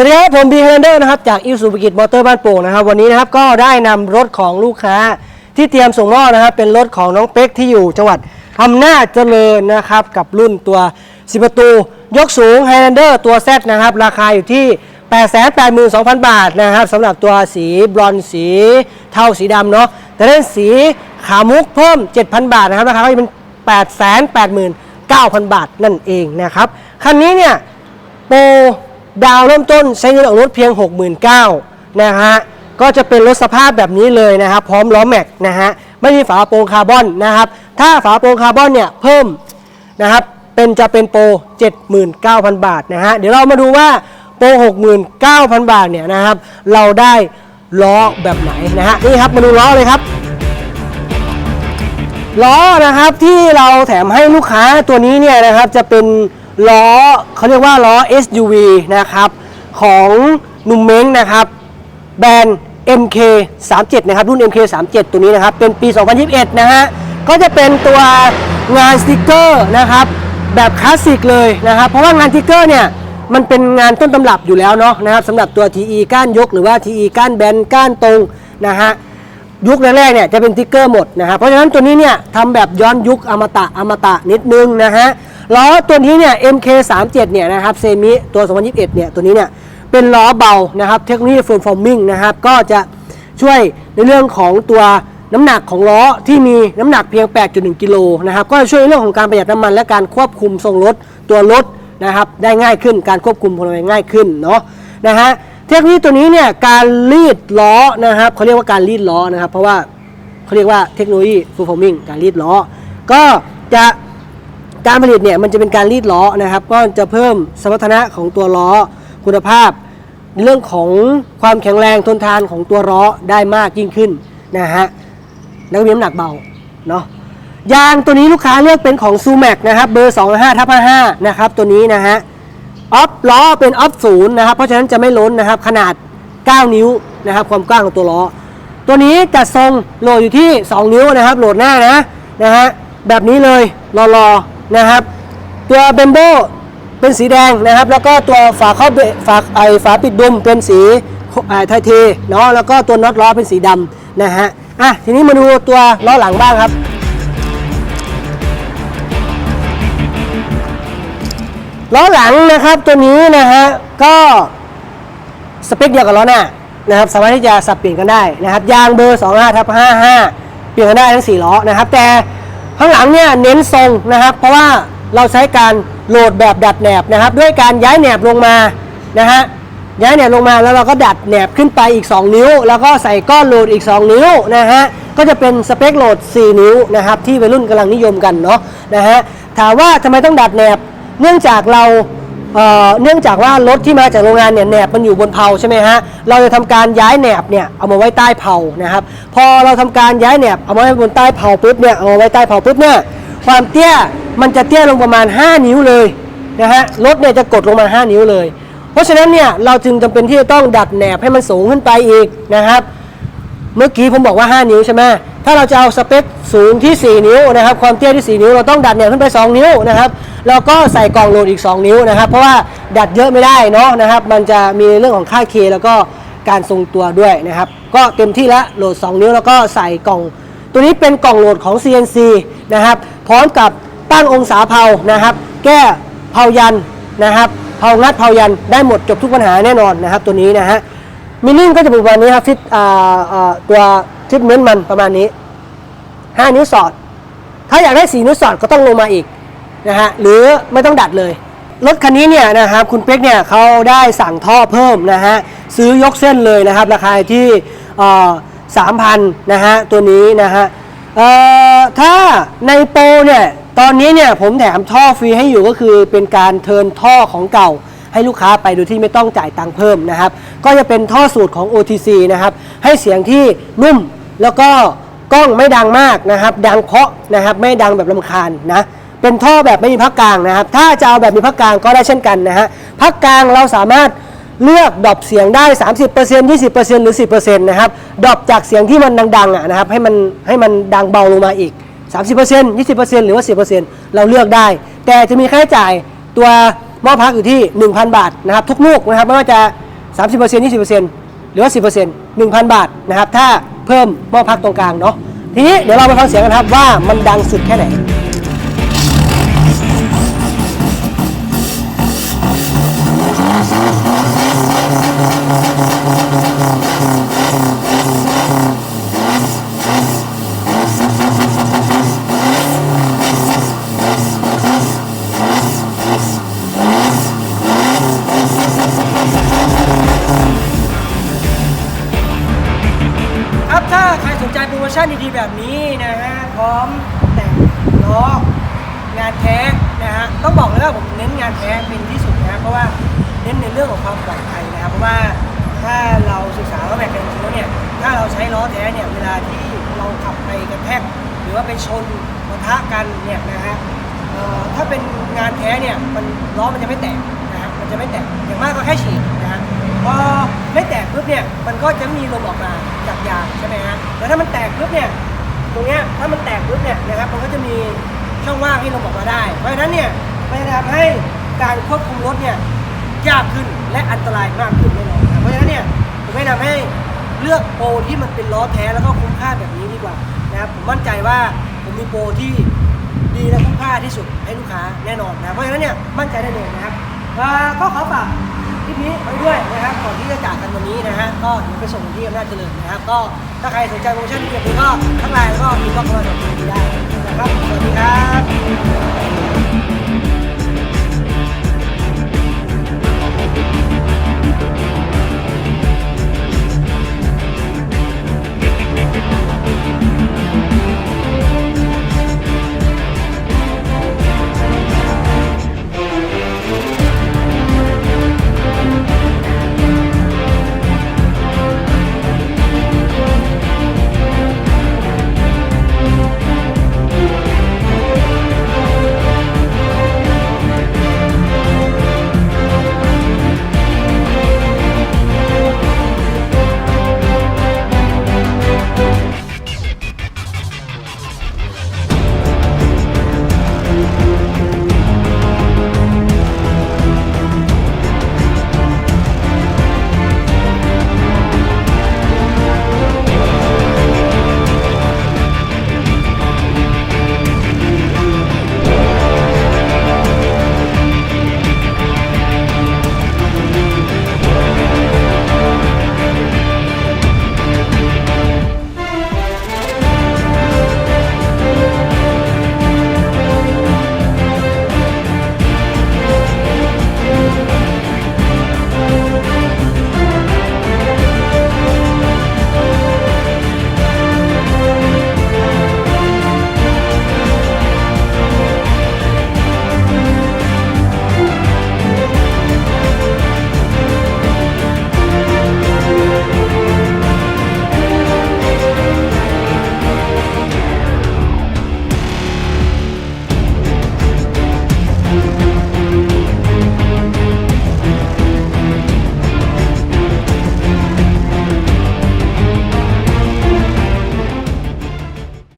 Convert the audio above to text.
สวัสดีครับผมบีเฮนเดอร์นะครับจากอิสุภกิจมอเตอร์บ้านโป่งนะครับวันนี้นะครับก็ได้นำรถของลูกค้าที่เตรียมส่งมอบนะครับเป็นรถของน้องเป็กที่อยู่จังหวัดอำนาจเจริญนะครับกับรุ่นตัว10ประตู ยกสูง Highlander ตัว Z นะครับราคาอยู่ที่ 882,000 บาทนะครับสำหรับตัวสีบรอนซ์สีเทาสีดำเนาะแต่เล่นสีขามุกเพิ่ม 7,000 บาทนะครับราคาก็จะเป็น 889,000 บาทนั่นเองนะครับคันนี้เนี่ยโปร ดาวเริ่มต้นใช้เงินออกรถเพียง 69,000นะฮะก็จะเป็นรถสภาพแบบนี้เลยนะครับ พร้อมล้อแม็กนะฮะไม่มีฝาโปรงคาร์บอนนะครับ ถ้าฝาโปรงคาร์บอนเนี่ยเพิ่มนะครับเป็นจะเป็นโปร 79,000 บาทนะฮะเดี๋ยวเรามาดูว่าโปร 69,000 บาทเนี่ยนะครับ เราได้ล้อแบบไหนนะฮะนี่ครับมาดูล้อเลยครับล้อนะครับที่เราแถมให้ลูกค้าตัวนี้เนี่ยนะครับจะเป็น ล้อเขาเรียกว่าล้อ SUV นะครับของหนุ่มเม้งนะครับ แบรนด์ MK 37นะครับรุ่น MK 37ตัวนี้นะครับ เป็นปี 2021 นะฮะ ก็จะเป็นตัวงานสติกเกอร์นะครับ แบบคลาสสิกเลยนะครับ เพราะว่างานสติกเกอร์เนี่ย มันเป็นงานต้นตำรับอยู่แล้วเนาะนะครับสำหรับตัว TE ก้านยกหรือว่า TE ก้านแบนก้านตรงนะฮะยุคแรกๆเนี่ยจะเป็นสติกเกอร์หมดนะครับเพราะฉะนั้นตัวนี้เนี่ยทำแบบย้อนยุคอมตะอมตะนิดนึงนะฮะ ล้อตัวนี้เนี่ย MK37 เนี่ยนะครับเซมิตัว 2021 เนี่ยตัวนี้เนี่ยเป็นล้อเบานะครับเทคโนโลยีฟูลฟอร์มิงนะครับก็จะช่วยในเรื่องของตัวน้ำหนักของล้อที่มีน้ำหนักเพียง 8.1 กิโลนะครับก็จะช่วยในเรื่องของการประหยัดน้ำมันและการควบคุมทรงรถตัวรถนะครับได้ง่ายขึ้นการควบคุมพลเมืองง่ายขึ้นเนาะนะฮะเทคโนโลยีตัวนี้เนี่ยการรีดล้อนะครับเขาเรียกว่าการรีดล้อนะครับ เพราะว่าเขาเรียกว่าเทคโนโลยีฟูลฟอร์มิงการรีดล้อ ก็จะ การผลิตเนี่ยมันจะเป็นการรีดล้อนะครับ ก็จะเพิ่มสมรรถนะของตัวล้อคุณภาพ เรื่องของความแข็งแรงทนทานของตัวล้อได้มากยิ่งขึ้นนะฮะแล้วก็มีน้ำหนักเบาเนาะยางตัวนี้ลูกค้าเลือกเป็นของซูแม็กนะครับเบอร์25ทับ55นะครับตัวนี้นะฮะออฟล้อเป็นออฟศูนย์นะครับเพราะฉะนั้นจะไม่ล้นนะครับขนาด 9 นิ้วนะครับความกว้างของตัวล้อ ตัวนี้จัดทรงโหลดอยู่ที่ 2 นิ้วนะครับโหลดหน้านะนะฮะแบบนี้เลยรอๆ นะครับ ตัวเบมโบเป็นสีแดงนะครับ แล้วก็ตัวฝาครอบฝาไอฝาปิดดุมเป็นสีไอไทเทเนาะแล้วก็ตัวน็อตล้อเป็นสีดำนะฮะอะทีนี้มาดูตัวล้อหลังบ้างครับล้อหลังนะครับตัวนี้นะฮะก็สเปคเดียวกับล้อหน้านะครับสามารถที่จะสับเปลี่ยนกันได้นะครับยางเบอร์ 25ทับ55 เปลี่ยนกันได้ทั้ง 4 ล้อนะครับ แต่ ข้างหลังเนี่ยเน้นทรงนะครับ เพราะว่าเราใช้การโหลดแบบดัดแหนบนะครับ ด้วยการย้ายแหนบลงมานะฮะย้ายแหนบลงมาแล้วเราก็ดัดแหนบขึ้นไปอีก 2 นิ้ว แล้วก็ใส่ก้อนโหลดอีก 2 นิ้วนะฮะก็จะเป็นสเปคโหลด 4 นิ้วนะครับที่วัยรุ่นกำลังนิยมกันเนาะนะฮะถามว่าทำไมต้องดัดแหนบ เนื่องจากเรา เเนื่องจากว่ารถที่มาจากโรงงานเนี่ยแหนบมันอยู่บนเพลาใช่ไหมฮะเราจะทำการย้ายแหนบเนี่ยเอามาไว้ใต้เพลานะครับ พอเราทำการย้ายแหนบเอามาไว้บนใต้เพลาปุ๊บเนี่ยเอามาไว้ใต้เพลาปุ๊บเนี่ยความเตี้ยมันจะเตี้ยลงประมาณ 5 นิ้วเลยนะฮะรถเนี่ยจะกดลงมา 5 นิ้วเลย เพราะฉะนั้นเนี่ยเราจึงจำเป็นที่จะต้องดัดแหนบให้มันสูงขึ้นไปอีกนะครับ เมื่อกี้ผมบอกว่า 5 นิ้วใช่ไหม ถ้าเราจะเอาสเปคสูงที่ 4 นิ้วนะครับ ความเตี้ยที่ 4 นิ้วเราต้องดัดแนวขึ้นไป 2 นิ้วนะครับแล้วก็ใส่กล่องโหลดอีก 2 นิ้วนะครับ เพราะว่าดัดเยอะไม่ได้เนาะนะครับ มันจะมีเรื่องของค่าเคแล้วก็การทรงตัวด้วยนะครับ ก็เต็มที่แล้วโหลด 2 นิ้วแล้วก็ใส่กล่อง ตัวนี้เป็นกล่องโหลดของ CNC นะครับ พร้อมกับตั้งองศาเผานะครับ แก้เผายันนะครับเผางัดเผายันได้หมดจบทุกปัญหาแน่นอนนะครับ ตัวนี้นะฮะมิลลิ่งก็จะเป็นประมาณนี้ครับฟิตอ่าตัว ทิปเมนต์มันประมาณนี้ 5 นิ้วสอด ถ้าอยากได้ 4 นิ้วสอดก็ต้องลงมาอีกนะฮะหรือไม่ต้องดัดเลย รถคันนี้เนี่ยนะครับคุณเป๊กเนี่ยเขาได้สั่งท่อเพิ่มนะฮะซื้อยกเส้นเลยนะครับ ราคาที่สามพันนะฮะตัวนี้นะฮะถ้าในโปรเนี่ยตอนนี้เนี่ยผมแถมท่อฟรีให้อยู่ก็คือเป็นการเทินท่อของเก่าให้ลูกค้าไปโดยที่ไม่ต้องจ่ายตังค์เพิ่มนะครับ ก็จะเป็นท่อสูตรของ OTC นะครับ ให้เสียงที่นุ่ม แล้วก็กล้องไม่ดังมากนะครับ ดังเพาะนะครับ ไม่ดังแบบลำคาญนะ เป็นท่อแบบไม่มีพักกลางนะครับ ถ้าจะเอาแบบมีพักกลางก็ได้เช่นกันนะฮะ พักกลางเราสามารถเลือกดรอปเสียงได้ 30% 20%หรือ 10%นะครับดรอปจากเสียงที่มันดังๆอะนะครับให้มันให้มันดังเบาลงมาอีก 30% 20%หรือว่า 10%เราเลือกได้ แต่จะมีค่าใช้จ่ายตัวหม้อพักอยู่ที่ 1,000 บาทนะครับทุกลูกนะครับไม่ว่าจะ 30% 20% รือว่า 10% 1,000 บาทนะครับ ถ้าเพิ่มหม้อพักตรงกลางเนาะ ทีนี้เดี๋ยวเราไปฟังเสียงกันครับว่ามันดังสุดแค่ไหน ต้องบอกเลยว่าผมเน้นงานแท้เป็นที่สุดนะเพราะว่าเน้นในเรื่องของความปลอดภัยนะครับเพราะว่าถ้าเราศึกษาล้อแม็กกันจริงๆแล้วเนี่ยถ้าเราใช้ล้อแท้เนี่ยเวลาที่เราขับไปกระแทกหรือว่าไปชนปะทะกันเนี่ยนะฮะถ้าเป็นงานแท้เนี่ยมันล้อมันจะไม่แตกนะฮะมันจะไม่แตกอย่างมากก็แค่ฉีกนะฮะพอไม่แตกปุ๊บเนี่ยมันก็จะมีลมออกมาจากยางใช่ไหมฮะแล้วถ้ามันแตกปุ๊บเนี่ยตรงเนี้ยถ้ามันแตกปุ๊บเนี่ยนะครับมันก็จะมีช่องว่างให้ลมออกมาได้ เพราะฉะนั้นเนี่ย มันจะทำให้การควบคุมรถเนี่ยยากขึ้นและอันตรายมากขึ้นแน่นอนครับเพราะฉะนั้นเนี่ยผมแนะนำให้เลือกโปรที่มันเป็นล้อแท้แล้วก็คุ้มค่าแบบนี้ดีกว่านะครับผมมั่นใจว่าผมมีโปรที่ดีและคุ้มค่าที่สุดให้ลูกค้าแน่นอนนะเพราะฉะนั้นเนี่ยมั่นใจได้เลยนะครับก็ขอฝากคลิปนี้ไว้ด้วยนะครับก่อนที่จะจากกันวันนี้นะฮะก็เดี๋ยวไปส่งที่อำนาจเจริญนะครับ ก็ถ้าใครสนใจโปรโมชั่นดีแบบนี้ก็ทักไลน์แล้วก็มีบล็อกมาสอบถามได้นะครับสวัสดีครับ